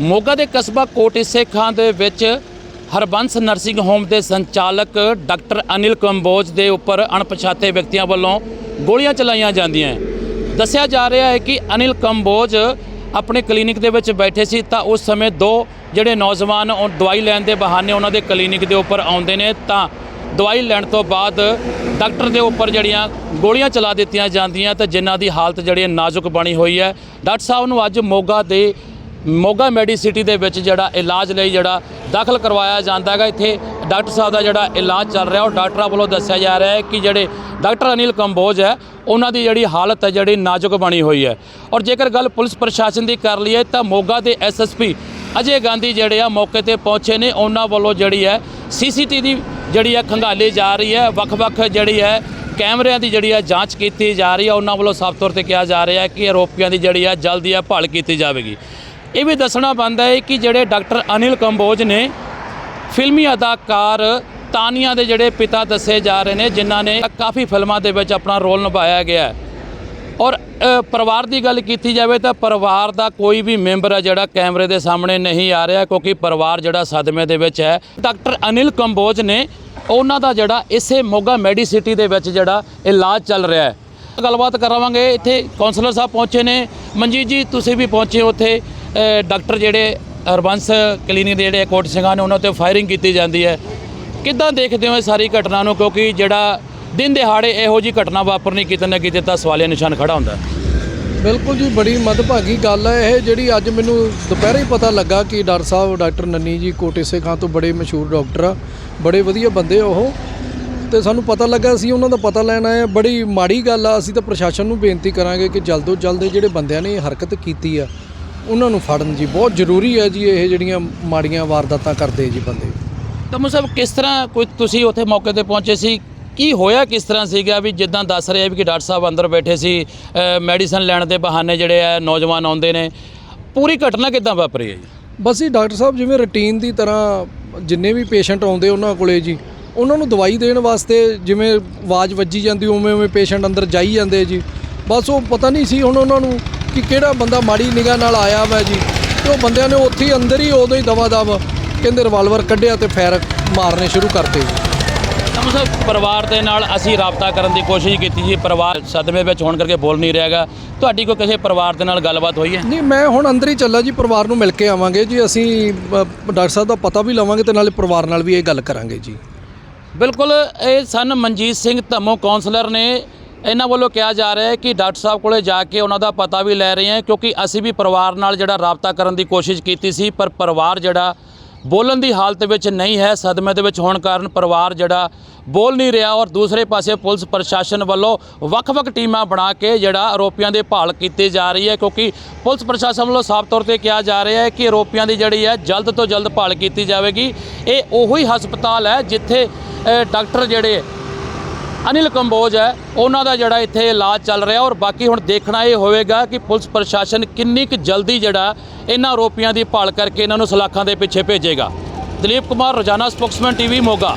ਮੋਗਾ ਦੇ ਕਸਬਾ ਕੋਟਿਸੇ ਖਾਂ ਦੇ ਵਿੱਚ ਹਰਬੰਸ ਨਰਸਿੰਗ ਹੋਮ ਦੇ ਸੰਚਾਲਕ ਡਾਕਟਰ ਅਨਿਲ ਕੰਬੋਜ ਦੇ ਉੱਪਰ ਅਣਪਛਾਤੇ ਵਿਅਕਤੀਆਂ ਵੱਲੋਂ ਗੋਲੀਆਂ ਚਲਾਈਆਂ ਜਾਂਦੀਆਂ ਦੱਸਿਆ ਜਾ ਰਿਹਾ ਹੈ ਕਿ ਅਨਿਲ ਕੰਬੋਜ ਆਪਣੇ ਕਲੀਨਿਕ ਦੇ ਵਿੱਚ ਬੈਠੇ ਸੀ ਤਾਂ ਉਸ ਸਮੇਂ ਦੋ ਜਿਹੜੇ ਨੌਜਵਾਨ ਉਹ ਦਵਾਈ ਲੈਣ ਦੇ ਬਹਾਨੇ ਉਹਨਾਂ ਦੇ ਕਲੀਨਿਕ ਦੇ ਉੱਪਰ ਆਉਂਦੇ ਨੇ ਤਾਂ ਦਵਾਈ ਲੈਣ ਤੋਂ ਬਾਅਦ ਡਾਕਟਰ ਦੇ ਉੱਪਰ ਜਿਹੜੀਆਂ ਗੋਲੀਆਂ ਚਲਾ ਦਿੱਤੀਆਂ ਜਾਂਦੀਆਂ ਤੇ ਜਿਨ੍ਹਾਂ ਦੀ ਹਾਲਤ ਜਿਹੜੀ ਨਾਜ਼ੁਕ ਬਣੀ ਹੋਈ ਹੈ। ਡਾਕਟਰ ਸਾਹਿਬ ਨੂੰ ਅੱਜ ਮੋਗਾ ਦੇ ਮੋਗਾ ਮੈਡੀਸਿਟੀ ਦੇ ਵਿੱਚ ਜਿਹੜਾ ਇਲਾਜ ਲਈ ਜਿਹੜਾ ਦਾਖਲ ਕਰਵਾਇਆ ਜਾਂਦਾ ਹੈਗਾ। ਇੱਥੇ ਡਾਕਟਰ ਸਾਹਿਬ ਦਾ ਜਿਹੜਾ ਇਲਾਜ ਚੱਲ ਰਿਹਾ, ਉਹ ਡਾਕਟਰਾਂ ਵੱਲੋਂ ਦੱਸਿਆ ਜਾ ਰਿਹਾ ਹੈ ਕਿ ਜਿਹੜੇ ਡਾਕਟਰ ਅਨਿਲ ਕੰਬੋਜ ਹੈ, ਉਹਨਾਂ ਦੀ ਜਿਹੜੀ ਹਾਲਤ ਹੈ, ਜਿਹੜੀ ਨਾਜ਼ੁਕ ਬਣੀ ਹੋਈ ਹੈ। ਔਰ ਜੇਕਰ ਗੱਲ ਪੁਲਿਸ ਪ੍ਰਸ਼ਾਸਨ ਦੀ ਕਰ ਲਈਏ ਤਾਂ ਮੋਗਾ ਦੇ ਐਸਐਸਪੀ ਅਜੇ ਗਾਂਧੀ ਜਿਹੜੇ ਆ ਮੌਕੇ ਤੇ ਪਹੁੰਚੇ ਨੇ। ਉਹਨਾਂ ਵੱਲੋਂ ਜਿਹੜੀ ਹੈ ਸੀਸੀਟੀ ਦੀ ਜਿਹੜੀ ਹੈ ਖੰਗਾਲੀ ਜਾ ਰਹੀ ਹੈ। ਵੱਖ-ਵੱਖ ਜਿਹੜੀ ਹੈ ਕੈਮਰਿਆਂ ਦੀ ਜਿਹੜੀ ਹੈ ਜਾਂਚ ਕੀਤੀ ਜਾ ਰਹੀ ਹੈ। ਉਹਨਾਂ ਵੱਲੋਂ ਸਾਫ਼ ਤੌਰ ਤੇ ਕਿਹਾ ਜਾ ਰਿਹਾ ਹੈ ਕਿ ਆਰੋਪੀਆਂ ਦੀ ਜਿਹੜੀ ਹੈ ਜਲਦੀ ਹੈ ਭਾਲ ਕੀਤੀ ਜਾਵੇਗੀ। ਇਹ ਵੀ ਦੱਸਣਾ ਬਣਦਾ ਹੈ ਕਿ ਜਿਹੜੇ ਡਾਕਟਰ ਅਨਿਲ ਕੰਬੋਜ ਨੇ ਫਿਲਮੀ ਅਦਾਕਾਰ ਤਾਨੀਆ ਦੇ ਜਿਹੜੇ ਪਿਤਾ ਦੱਸੇ ਜਾ ਰਹੇ ਨੇ, ਜਿਨ੍ਹਾਂ ਨੇ ਕਾਫੀ ਫਿਲਮਾਂ ਦੇ ਵਿੱਚ ਆਪਣਾ ਰੋਲ ਨਿਭਾਇਆ ਗਿਆ ਹੈ। ਔਰ ਪਰਿਵਾਰ ਦੀ ਗੱਲ ਕੀਤੀ ਜਾਵੇ ਤਾਂ ਪਰਿਵਾਰ ਦਾ ਕੋਈ ਵੀ ਮੈਂਬਰ ਹੈ ਜਿਹੜਾ ਕੈਮਰੇ ਦੇ ਸਾਹਮਣੇ ਨਹੀਂ ਆ ਰਿਹਾ, ਕਿਉਂਕਿ ਪਰਿਵਾਰ ਜਿਹੜਾ ਸਦਮੇ ਦੇ ਵਿੱਚ ਹੈ। ਡਾਕਟਰ ਅਨਿਲ ਕੰਬੋਜ ਨੇ ਉਹਨਾਂ ਦਾ ਜਿਹੜਾ ਇਸੇ ਮੋਗਾ ਮੈਡੀਸਿਟੀ ਦੇ ਵਿੱਚ ਜਿਹੜਾ ਇਲਾਜ ਚੱਲ ਰਿਹਾ ਹੈ। ਗੱਲਬਾਤ ਕਰਾਵਾਂਗੇ, ਇੱਥੇ ਕਾਉਂਸਲਰ ਸਾਹਿਬ ਪਹੁੰਚੇ ਨੇ। ਮਨਜੀਤ ਜੀ, ਤੁਸੀਂ ਵੀ ਪਹੁੰਚੇ ਹੋ ਉੱਥੇ। ਡਾਕਟਰ ਜਿਹੜੇ ਹਰਬੰਸ ਕਲੀਨਿਕ ਦੇ ਜਿਹੜੇ ਕੋਟ ਸਿੰਘਾਂ ਨੇ ਉਹਨਾਂ ਤੇ ਫਾਇਰਿੰਗ ਕੀਤੀ ਜਾਂਦੀ ਹੈ। ਕਿੱਦਾਂ ਦੇਖਦੇ ਹੋ ਇਹ ਸਾਰੀ ਘਟਨਾ ਨੂੰ? ਕਿਉਂਕਿ ਜਿਹੜਾ ਦਿਨ ਦਿਹਾੜੇ ਇਹੋ ਜੀ ਘਟਨਾ ਵਾਪਰਨੀ ਕਿਤੇ ਨਾ ਕਿਤੇ ਤਾਂ ਸਵਾਲੀਆ ਨਿਸ਼ਾਨ ਖੜਾ ਹੁੰਦਾ। ਬਿਲਕੁਲ ਜੀ, ਬੜੀ ਮਦਭਾਗੀ ਗੱਲ ਹੈ ਇਹ ਜਿਹੜੀ ਅੱਜ ਮੈਨੂੰ ਦੁਪਹਿਰੇ ਹੀ ਪਤਾ ਲੱਗਾ ਕਿ ਡਾਕਟਰ ਸਾਹਿਬ, ਡਾਕਟਰ ਨੰਨੀ ਜੀ ਕੋਟੇਸੇ ਖਾਂ ਤੋਂ ਬੜੇ ਮਸ਼ਹੂਰ ਡਾਕਟਰ ਆ, ਬੜੇ ਵਧੀਆ ਬੰਦੇ ਉਹ। ਤੇ ਸਾਨੂੰ ਪਤਾ ਲੱਗਾ ਸੀ ਉਹਨਾਂ ਦਾ ਪਤਾ ਲੈਣਾ ਹੈ ਬੜੀ ਮਾੜੀ ਗੱਲ ਆ, ਅਸੀਂ ਤਾਂ ਪ੍ਰਸ਼ਾਸਨ ਨੂੰ ਬੇਨਤੀ ਕਰਾਂਗੇ ਕਿ ਜਲਦੋ ਜਲਦ ਜਿਹੜੇ ਬੰਦਿਆਂ ਨੇ ਇਹ ਹਰਕਤ ਕੀਤੀ ਆ ਉਹਨਾਂ ਨੂੰ ਫੜਨ ਜੀ ਬਹੁਤ ਜ਼ਰੂਰੀ ਹੈ ਜੀ ਇਹ ਜਿਹੜੀਆਂ ਮਾੜੀਆਂ ਵਾਰਦਾਤਾਂ ਕਰਦੇ ਜੀ ਬੰਦੇ। ਤਮੂ ਸਾਹਿਬ ਕਿਸ ਤਰ੍ਹਾਂ ਕੋਈ ਤੁਸੀਂ ਉੱਥੇ ਮੌਕੇ ਤੇ ਪਹੁੰਚੇ ਸੀ? ਕੀ ਹੋਇਆ ਕਿਸ ਤਰ੍ਹਾਂ ਸੀਗਾ ਵੀ ਜਿੱਦਾਂ ਦੱਸ ਰਹੇ ਆ ਵੀ ਕਿ ਡਾਕਟਰ ਸਾਹਿਬ ਅੰਦਰ ਬੈਠੇ ਸੀ ਮੈਡੀਸਨ ਲੈਣ ਦੇ ਬਹਾਨੇ ਜਿਹੜੇ ਆ ਨੌਜਵਾਨ ਆਉਂਦੇ ਨੇ। ਪੂਰੀ ਘਟਨਾ ਕਿੱਦਾਂ ਵਾਪਰੀ ਹੈ ਜੀ? ਬਸ ਜੀ ਡਾਕਟਰ ਸਾਹਿਬ ਜਿਵੇਂ ਰੁਟੀਨ ਦੀ ਤਰ੍ਹਾਂ ਜਿੰਨੇ ਵੀ ਪੇਸ਼ੈਂਟ ਆਉਂਦੇ ਉਹਨਾਂ ਕੋਲੇ ਜੀ ਉਹਨਾਂ ਨੂੰ ਦਵਾਈ ਦੇਣ ਵਾਸਤੇ ਜਿਵੇਂ ਆਵਾਜ਼ ਵੱਜੀ ਜਾਂਦੀ ਉਵੇਂ ਉਵੇਂ ਪੇਸ਼ੈਂਟ ਅੰਦਰ ਜਾਈ ਜਾਂਦੇ ਜੀ। ਬਸ ਉਹ ਪਤਾ ਨਹੀਂ ਸੀ ਹੁਣ ਉਹਨਾਂ ਨੂੰ ਕਿ ਕਿਹੜਾ ਬੰਦਾ ਮਾੜੀ ਨਿਗਾਹ ਨਾਲ ਆਇਆ ਵਾ ਜੀ? ਤੇ ਉਹ ਬੰਦਿਆਂ ਨੇ ਉੱਥੇ ਹੀ ਅੰਦਰ ਹੀ ਉਦੋਂ ਹੀ ਦਵਾ ਦਵ ਕਹਿੰਦੇ ਰਿਵਾਲਵਰ ਕੱਢਿਆ ਤੇ ਫਾਇਰ ਮਾਰਨੇ ਸ਼ੁਰੂ ਕਰਤੇ ਜੀ। ਸਾਹਿਬ ਪਰਿਵਾਰ ਦੇ ਨਾਲ ਅਸੀਂ ਰਾਬਤਾ ਕਰਨ ਦੀ ਕੋਸ਼ਿਸ਼ ਕੀਤੀ ਸੀ ਪਰਿਵਾਰ ਸਦਮੇ ਵਿੱਚ ਹੋਣ ਕਰਕੇ ਬੋਲ ਨਹੀਂ ਰਿਹਾਗਾ ਤੁਹਾਡੀ ਕੋਈ ਕਿਸੇ ਪਰਿਵਾਰ ਦੇ ਨਾਲ ਗੱਲਬਾਤ ਹੋਈ ਹੈ? ਨਹੀਂ ਮੈਂ ਹੁਣ ਅੰਦਰ ਹੀ ਚੱਲਾ ਜੀ ਪਰਿਵਾਰ ਨੂੰ ਮਿਲ ਕੇ ਆਵਾਂਗੇ ਜੀ। ਅਸੀਂ ਡਾਕਟਰ ਸਾਹਿਬ ਦਾ ਪਤਾ ਵੀ ਲਵਾਂਗੇ ਤੇ ਨਾਲੇ ਪਰਿਵਾਰ ਨਾਲ ਵੀ ਇਹ ਗੱਲ ਕਰਾਂਗੇ ਜੀ। ਬਿਲਕੁਲ ਇਹ ਸਨ ਮਨਜੀਤ ਸਿੰਘ ਧੰਮੋ ਕਾਉਂਸਲਰ ਨੇ ਇਹਨਾਂ ਵੱਲੋਂ ਕਿਹਾ ਜਾ ਰਿਹਾ ਹੈ ਕਿ ਡਾਕਟਰ ਸਾਹਿਬ ਕੋਲੇ ਜਾ ਕੇ ਉਹਨਾਂ ਦਾ ਪਤਾ ਵੀ ਲੈ ਰਹੇ ਹਾਂ, ਕਿਉਂਕਿ ਅਸੀਂ ਵੀ ਪਰਿਵਾਰ ਨਾਲ ਜਿਹੜਾ ਰਾਬਤਾ ਕਰਨ ਦੀ ਕੋਸ਼ਿਸ਼ ਕੀਤੀ ਸੀ, ਪਰ ਪਰਿਵਾਰ ਜਿਹੜਾ ਬੋਲਣ ਦੀ ਹਾਲਤ ਵਿੱਚ ਨਹੀਂ ਹੈ, ਸਦਮੇ ਦੇ ਵਿੱਚ ਹੋਣ ਕਾਰਨ ਪਰਿਵਾਰ ਜਿਹੜਾ ਬੋਲ ਨਹੀਂ ਰਿਹਾ ਔਰ ਦੂਸਰੇ ਪਾਸੇ ਪੁਲਿਸ ਪ੍ਰਸ਼ਾਸਨ ਵੱਲੋਂ ਵੱਖ-ਵੱਖ ਟੀਮਾਂ ਬਣਾ ਕੇ ਜਿਹੜਾ ਆਰੋਪੀਆਂ ਦੇ ਭਾਲ ਕੀਤੀ ਜਾ ਰਹੀ ਹੈ, ਕਿਉਂਕਿ ਪੁਲਿਸ ਪ੍ਰਸ਼ਾਸਨ ਵੱਲੋਂ ਸਾਫ਼ ਤੌਰ ਤੇ ਕਿਹਾ ਜਾ ਰਿਹਾ ਹੈ ਕਿ ਆਰੋਪੀਆਂ ਦੀ ਜਿਹੜੀ ਹੈ ਜਲਦ ਤੋਂ ਜਲਦ ਭਾਲ ਕੀਤੀ ਜਾਵੇਗੀ। ਇਹ ਉਹੀ ਹਸਪਤਾਲ ਹੈ ਜਿੱਥੇ ਡਾਕਟਰ ਜਿਹੜੇ ਅਨਿਲ ਕੰਬੋਜ ਹੈ। ਉਹਨਾਂ ਦਾ ਜਿਹੜਾ ਇੱਥੇ ਇਲਾਜ ਚੱਲ ਰਿਹਾ ਔਰ ਬਾਕੀ ਹੁਣ ਦੇਖਣਾ ਇਹ ਹੋਵੇਗਾ ਕਿ ਪੁਲਿਸ ਪ੍ਰਸ਼ਾਸਨ ਕਿੰਨੀ ਕੁ ਜਲਦੀ ਜਿਹੜਾ ਇਹਨਾਂ ਆਰੋਪੀਆਂ ਦੀ ਭਾਲ ਕਰਕੇ ਇਹਨਾਂ ਨੂੰ ਸਲਾਖਾਂ ਦੇ ਪਿੱਛੇ ਭੇਜੇਗਾ। ਦਲੀਪ ਕੁਮਾਰ, ਰੋਜ਼ਾਨਾ ਸਪੋਕਸਮੈਨ ਟੀਵੀ, ਮੋਗਾ।